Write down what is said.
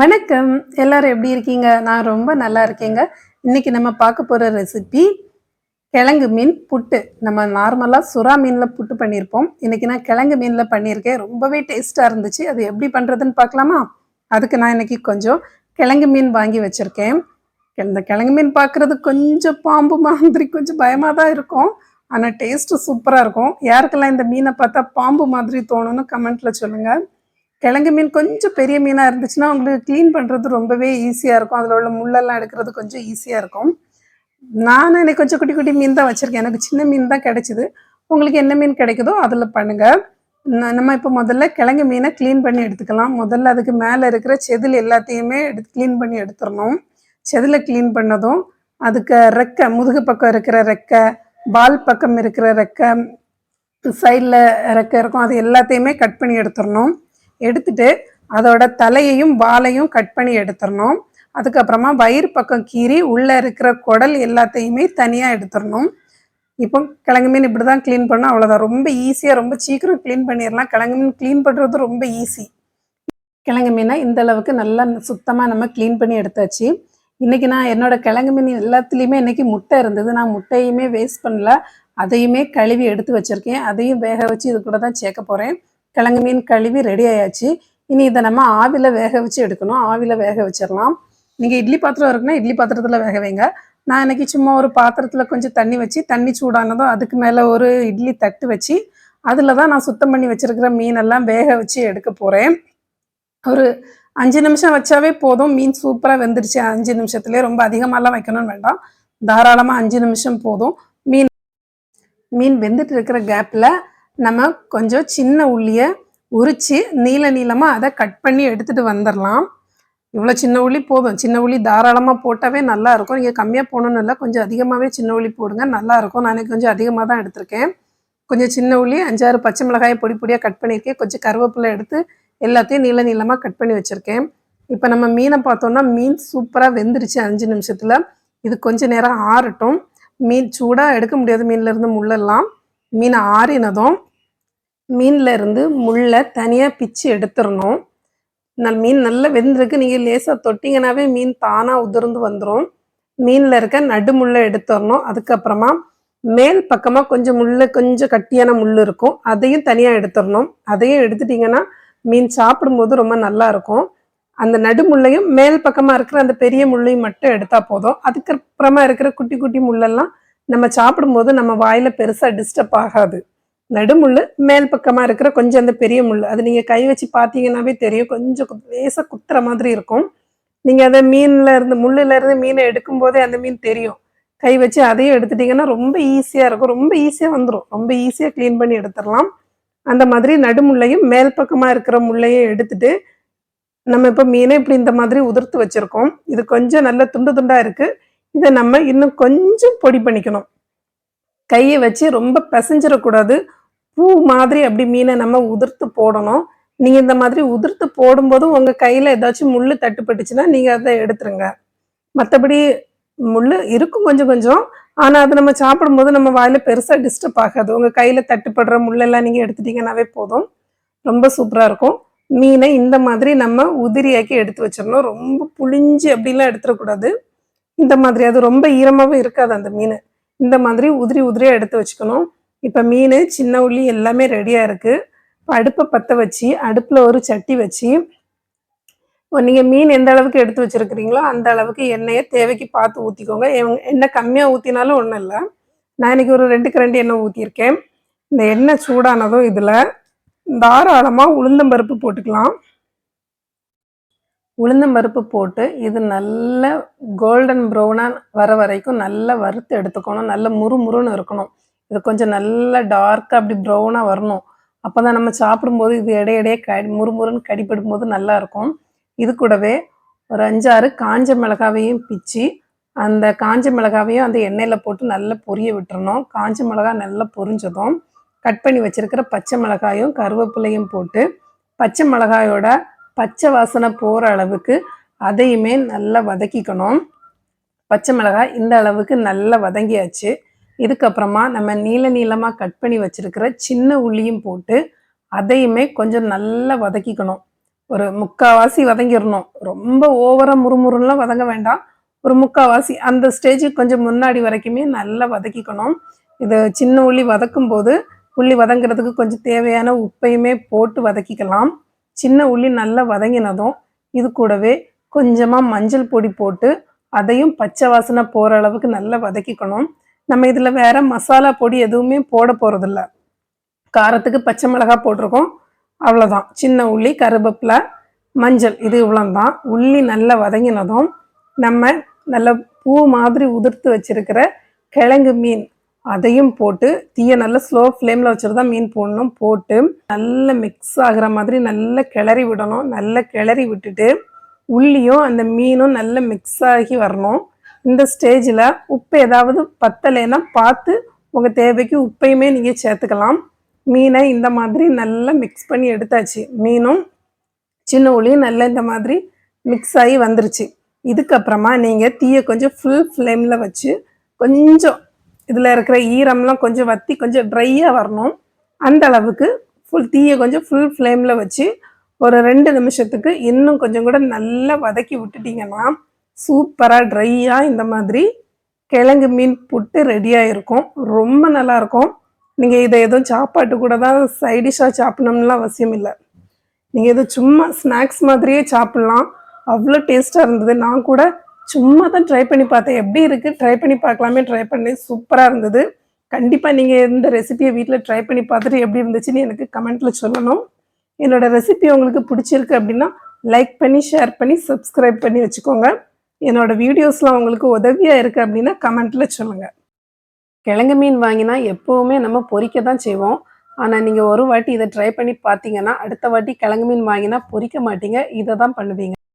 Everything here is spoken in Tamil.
வணக்கம். எல்லாரும் எப்படி இருக்கீங்க? நான் ரொம்ப நல்லா இருக்கேங்க. இன்னைக்கு நம்ம பார்க்க போகிற ரெசிபி கிழங்கு மீன் புட்டு. நம்ம நார்மலாக சுறா மீனில் புட்டு பண்ணியிருப்போம் இன்னைக்கு நான் கிழங்கு மீனில் பண்ணியிருக்கேன். ரொம்பவே டேஸ்ட்டாக இருந்துச்சு. அது எப்படி பண்ணுறதுன்னு பார்க்கலாமா? அதுக்கு நான் இன்னைக்கு கொஞ்சம் கிழங்கு மீன் வாங்கி வச்சுருக்கேன். இந்த கிழங்கு மீன் பார்க்குறது கொஞ்சம் பாம்பு மாதிரி கொஞ்சம் பயமாக தான் இருக்கும். ஆனால் டேஸ்ட்டு சூப்பராக இருக்கும். யாருக்கெல்லாம் இந்த மீனை பார்த்தா பாம்பு மாதிரி தோணும்னு கமெண்ட்டில் சொல்லுங்கள் கிழங்கு மீன் கொஞ்சம் பெரிய மீனாக இருந்துச்சுன்னா உங்களுக்கு க்ளீன் பண்ணுறது ரொம்பவே ஈஸியாக இருக்கும். அதில் உள்ள முள்ளெல்லாம் எடுக்கிறது கொஞ்சம் ஈஸியாக இருக்கும். நான் எனக்கு கொஞ்சம் குட்டி குட்டி மீன் தான் வச்சுருக்கேன். எனக்கு சின்ன மீன் தான் கிடைச்சிது. உங்களுக்கு என்ன மீன் கிடைக்குதோ அதில் பண்ணுங்கள் நம்ம இப்போ முதல்ல கிழங்கு மீனை க்ளீன் பண்ணி எடுத்துக்கலாம். முதல்ல அதுக்கு மேலே இருக்கிற செதில் எல்லாத்தையுமே எடுத்து க்ளீன் பண்ணி எடுத்துடணும். செதிலை க்ளீன் பண்ணதும் அதுக்கு ரெக்கை முதுகு பக்கம் இருக்கிற ரெக்கை பால் பக்கம் இருக்கிற ரெக்கை சைடில் ரெக்கை இருக்கும். அது எல்லாத்தையுமே கட் பண்ணி எடுத்துடணும். எடுத்துட்டு அதோட தலையையும் வாலையும் கட் பண்ணி எடுத்துடணும். அதுக்கப்புறமா வயிறு பக்கம் கீறி உள்ளே இருக்கிற குடல் எல்லாத்தையுமே தனியாக எடுத்துடணும். இப்போ கிழங்கு மீன் இப்படி தான் க்ளீன் பண்ணோம் அவ்வளோதான் ரொம்ப ஈஸியாக ரொம்ப சீக்கிரம் க்ளீன் பண்ணிடலாம். கிழங்கு மீன் க்ளீன் பண்ணுறது ரொம்ப ஈஸி கிழங்கு மீனை இந்த அளவுக்கு நல்லா சுத்தமாக நம்ம க்ளீன் பண்ணி எடுத்தாச்சு. இன்றைக்கி நான் என்னோட கிழங்கு மீன் எல்லாத்துலேயுமே இன்றைக்கி முட்டை இருந்தது. நான் முட்டையுமே வேஸ்ட் பண்ணல. அதையுமே கழுவி எடுத்து வச்சுருக்கேன். அதையும் வேக வச்சு இது கூட தான் சேர்க்க போகிறேன் கிழங்கு மீன் கழுவி ரெடி ஆயாச்சு. இனி இதை நம்ம ஆவியில் வேக வச்சு எடுக்கணும். ஆவியில் வேக வச்சிடலாம். நீங்கள் இட்லி பாத்திரம் இருக்குன்னா இட்லி பாத்திரத்தில் வேக வைங்க. நான் இன்னைக்கு சும்மா ஒரு பாத்திரத்தில் கொஞ்சம் தண்ணி வச்சு தண்ணி சூடானதும் அதுக்கு மேலே ஒரு இட்லி தட்டு வச்சு அதில் தான் நான் சுத்தம் பண்ணி வச்சுருக்கிற மீனெல்லாம் வேக வச்சு எடுக்க போகிறேன் ஒரு அஞ்சு நிமிஷம் வச்சாவே போதும். மீன் சூப்பராக வெந்துருச்சு. அஞ்சு நிமிஷத்துலேயே ரொம்ப அதிகமாகலாம் வைக்கணும்னு வேண்டாம். தாராளமாக அஞ்சு நிமிஷம் போதும். மீன் மீன் வெந்துட்டு இருக்கிற கேப்பில் நம்ம கொஞ்சம் சின்ன உள்ளியை உரித்து நீள நீளமாக அதை கட் பண்ணி எடுத்துகிட்டு வந்துடலாம் இவ்வளோ சின்ன உள்ளி போதும். சின்ன உள்ளி தாராளமாக போட்டாவே நல்லா இருக்கும். நீங்கள் கம்மியாக போகணுன்னு இல்லை கொஞ்சம் அதிகமாகவே சின்ன உள்ளி போடுங்க நல்லா இருக்கும். நான் கொஞ்சம் அதிகமாக தான் எடுத்திருக்கேன். கொஞ்சம் சின்ன உள்ளி அஞ்சாறு பச்சை மிளகாயை பொடி பொடியாக கட் பண்ணியிருக்கேன். கொஞ்சம் கருவேப்பிலை எடுத்து எல்லாத்தையும் நீள நீளமாக கட் பண்ணி வச்சுருக்கேன். இப்போ நம்ம மீனை பார்த்தோம்னா மீன் சூப்பராக வெந்துருச்சு அஞ்சு நிமிஷத்தில். இது கொஞ்சம் நேரம் ஆறட்டும். மீன் சூடாக எடுக்க முடியாது. மீன்லேருந்து முள்ளெல்லாம். மீன் ஆறினதும் மீனில் இருந்து முள்ளை தனியாக பிச்சு எடுத்துடணும் நல் மீன் நல்லா வெந்திருக்கு. நீங்கள் லேசாக தொட்டிங்கனாவே மீன் தானாக உதிர்ந்து வந்துடும் மீனில் இருக்க நடுமுள்ளை எடுத்துடணும் அதுக்கப்புறமா மேல் பக்கமாக கொஞ்சம் முள் கொஞ்சம் கட்டியான முள் இருக்கும். அதையும் தனியாக எடுத்துடணும் அதையும் எடுத்துட்டிங்கன்னா மீன் சாப்பிடும்போது ரொம்ப நல்லா இருக்கும். அந்த நடுமுள்ளையும் மேல் பக்கமாக இருக்கிற அந்த பெரிய முள்ளையும் மட்டும் எடுத்தால் போதும். அதுக்கப்புறமா இருக்கிற குட்டி குட்டி முள்ளெல்லாம் நம்ம சாப்பிடும்போது நம்ம வாயில் பெருசாக டிஸ்டர்ப் ஆகாது. நடுமுள் மேல் பக்கமாக இருக்கிற கொஞ்சம் அந்த பெரிய முள் அது நீங்கள் கை வச்சு பார்த்தீங்கன்னாவே தெரியும். கொஞ்சம் லேசாக குத்துற மாதிரி இருக்கும். நீங்கள் அதை மீனில் இருந்து முள்ளிலேருந்து மீனை எடுக்கும்போதே அந்த மீன் தெரியும். கை வச்சு அதையும் எடுத்துட்டிங்கன்னா ரொம்ப ஈஸியாக இருக்கும். ரொம்ப ஈஸியாக வந்துடும் ரொம்ப ஈஸியாக க்ளீன் பண்ணி எடுத்துடலாம். அந்த மாதிரி நடுமுள்ளையும் மேல் பக்கமாக இருக்கிற முள்ளையும் எடுத்துட்டு நம்ம இப்போ மீனை இப்படி இந்த மாதிரி உதிர்த்து வச்சுருக்கோம். இது கொஞ்சம் நல்ல துண்டு துண்டாக இருக்குது இதை நம்ம இன்னும் கொஞ்சம் பொடி பண்ணிக்கணும். கையை வச்சு ரொம்ப பிசைஞ்சிடக்கூடாது. பூ மாதிரி அப்படி மீனை நம்ம உதிர்த்து போடணும். நீங்கள் இந்த மாதிரி உதிர்த்து போடும்போதும் உங்கள் கையில் ஏதாச்சும் முள் தட்டுப்பட்டுச்சுன்னா நீங்கள் அதை எடுத்துருங்க. மற்றபடி முள் இருக்கும் கொஞ்சம் கொஞ்சம். ஆனால் அது நம்ம சாப்பிடும்போது நம்ம வாயில் பெருசாக டிஸ்டர்ப் ஆகாது. உங்கள் கையில் தட்டுப்படுற முள்ளெல்லாம் நீங்கள் எடுத்துட்டீங்கன்னாவே போதும். ரொம்ப சூப்பராக இருக்கும். மீனை இந்த மாதிரி நம்ம உதிரியாக்கி எடுத்து வச்சிடணும். ரொம்ப புளிஞ்சு அப்படிலாம் எடுத்துடக்கூடாது. இந்த மாதிரி அது ரொம்ப ஈரமாகவும் இருக்காது அந்த மீன். இந்த மாதிரி உதிரி உதிரியாக எடுத்து வச்சுக்கணும். இப்போ மீன் சின்ன உள்ளி எல்லாமே ரெடியாக இருக்குது இப்போ அடுப்பை பற்ற வச்சு அடுப்பில் ஒரு சட்டி வச்சு நீங்கள் மீன் எந்த அளவுக்கு எடுத்து வச்சுருக்கிறீங்களோ அந்த அளவுக்கு எண்ணெயை தேவைக்கு பார்த்து ஊற்றிக்கோங்க எண்ணெய் கம்மியாக ஊற்றினாலும் ஒன்றும் இல்லை. நான் இன்னைக்கு ஒரு ரெண்டு கரண்டி எண்ணெய் ஊற்றியிருக்கேன் இந்த எண்ணெய் சூடானதும் இதில் தாராளமாக உளுந்தம்பருப்பு போட்டுக்கலாம். உளுந்தம்பருப்பு போட்டு இது நல்ல கோல்டன் ப்ரௌனாக வர வரைக்கும் நல்லா வறுத்து எடுத்துக்கணும். நல்ல முறுமுறுன்னு இருக்கணும். இது கொஞ்சம் நல்ல டார்க்காக அப்படி ப்ரௌனாக வரணும். அப்போ தான் நம்ம சாப்பிடும்போது இது இடையிடையே கடி முறுமுறுன்னு கடிப்படும் போது நல்லாயிருக்கும் இது கூடவே ஒரு அஞ்சாறு காஞ்ச மிளகாவையும் பிச்சு அந்த காஞ்ச மிளகாவையும் அந்த எண்ணெயில் போட்டு நல்லா பொரிய விட்டுறணும். காஞ்ச மிளகாய் நல்லா பொரிஞ்சதும் கட் பண்ணி வச்சுருக்கிற பச்சை மிளகாயும் கருவேப்பிலையும் போட்டு பச்சை மிளகாயோட பச்சை வாசனை போகிற அளவுக்கு அதையுமே நல்லா வதக்கிக்கணும். பச்சை மிளகாய் இந்த அளவுக்கு நல்லா வதங்கியாச்சு. இதுக்கப்புறமா நம்ம நீள நீளமாக கட் பண்ணி வச்சுருக்கிற சின்ன உள்ளியும் போட்டு அதையுமே கொஞ்சம் நல்லா வதக்கிக்கணும். ஒரு முக்காவாசி வதங்கிடணும். ரொம்ப ஓவராக முறுமுறுலாம் வதங்க வேண்டாம். ஒரு முக்காவாசி அந்த ஸ்டேஜுக்கு கொஞ்சம் முன்னாடி வரைக்குமே நல்லா வதக்கிக்கணும். இது சின்ன உள்ளி வதக்கும் போது உள்ளி வதங்குறதுக்கு கொஞ்சம் தேவையான உப்பையுமே போட்டு வதக்கிக்கலாம். சின்ன உள்ளி நல்லா வதங்கினதும் இது கூடவே கொஞ்சமாக மஞ்சள் பொடி போட்டு அதையும் பச்சை வாசனை போகிற அளவுக்கு நல்லா வதக்கிக்கணும். நம்ம இதில் வேற மசாலா பொடி எதுவுமே போட போகிறதில்ல காரத்துக்கு பச்சை மிளகாய் போட்டிருக்கோம். அவ்வளோதான் சின்ன உள்ளி கருவேப்பிலை மஞ்சள் இது இவ்வளோந்தான் உள்ளி நல்லா வதங்கினதும் நம்ம நல்ல பூ மாதிரி உதிர்த்து வச்சிருக்கிற கிழங்கு மீன் அதையும் போட்டு தீயை நல்லா ஸ்லோ ஃப்ளேமில் வச்சுட்டு தான் மீன் போடணும். போட்டு நல்லா மிக்ஸ் ஆகுற மாதிரி நல்லா கிளறி விடணும். நல்லா கிளறி விட்டுட்டு உள்ளியும் அந்த மீனும் நல்லா மிக்ஸ் ஆகி வரணும். இந்த ஸ்டேஜில் உப்பு ஏதாவது பத்தலைன்னா பார்த்து உங்கள் தேவைக்கு உப்பையுமே நீங்கள் சேர்த்துக்கலாம். மீனை இந்த மாதிரி நல்லா மிக்ஸ் பண்ணி எடுத்தாச்சு. மீனும் சின்ன உளியும் நல்லா இந்த மாதிரி மிக்ஸ் ஆகி வந்துருச்சு. இதுக்கப்புறமா நீங்கள் தீயை கொஞ்சம் ஃபுல் ஃப்ளேமில் வச்சு கொஞ்சம் இதில் இருக்கிற ஈரம்லாம் கொஞ்சம் வற்றி கொஞ்சம் ட்ரையாக வரணும். அந்த அளவுக்கு ஃபுல் தீயை கொஞ்சம் ஃபுல் ஃப்ளேமில் வச்சு ஒரு ரெண்டு நிமிஷத்துக்கு இன்னும் கொஞ்சம் கூட நல்லா வதக்கி விட்டுட்டிங்கன்னா சூப்பராக ட்ரையாக இந்த மாதிரி கிழங்கு மீன் புட்டு ரெடியாக இருக்கும் ரொம்ப நல்லாயிருக்கும். நீங்கள் இதை எதுவும் சாப்பாட்டு கூட தான் சைடிஷாக சாப்பிடணும்லாம் அவசியம் இல்லை. நீங்கள் எதுவும் சும்மா ஸ்நாக்ஸ் மாதிரியே சாப்பிட்லாம். அவ்வளோ டேஸ்ட்டாக இருந்தது. நான் கூட சும்மா தான் ட்ரை பண்ணி பார்த்தேன். எப்படி இருக்குது ட்ரை பண்ணி பார்க்கலாமே ட்ரை பண்ணேன். சூப்பராக இருந்தது. கண்டிப்பாக நீங்கள் இந்த ரெசிபியை வீட்டில் ட்ரை பண்ணி பார்த்துட்டு எப்படி இருந்துச்சுன்னு எனக்கு கமெண்ட்டில் சொல்லணும். என்னோட ரெசிபி உங்களுக்கு பிடிச்சிருக்கு அப்படின்னா லைக் பண்ணி ஷேர் பண்ணி சப்ஸ்கிரைப் பண்ணி வச்சுக்கோங்க. என்னோட வீடியோஸ்லாம் உங்களுக்கு உதவியாக இருக்குது அப்படின்னா கமெண்ட்டில் சொல்லுங்கள் கிழங்கு மீன் வாங்கினா எப்போவுமே நம்ம பொறிக்க தான் செய்வோம். ஆனால் நீங்கள் ஒரு வாட்டி இதை ட்ரை பண்ணி பார்த்தீங்கன்னா அடுத்த வாட்டி கிழங்கு மீன் வாங்கினா பொறிக்க மாட்டீங்க. இதை தான் பண்ணுவீங்க.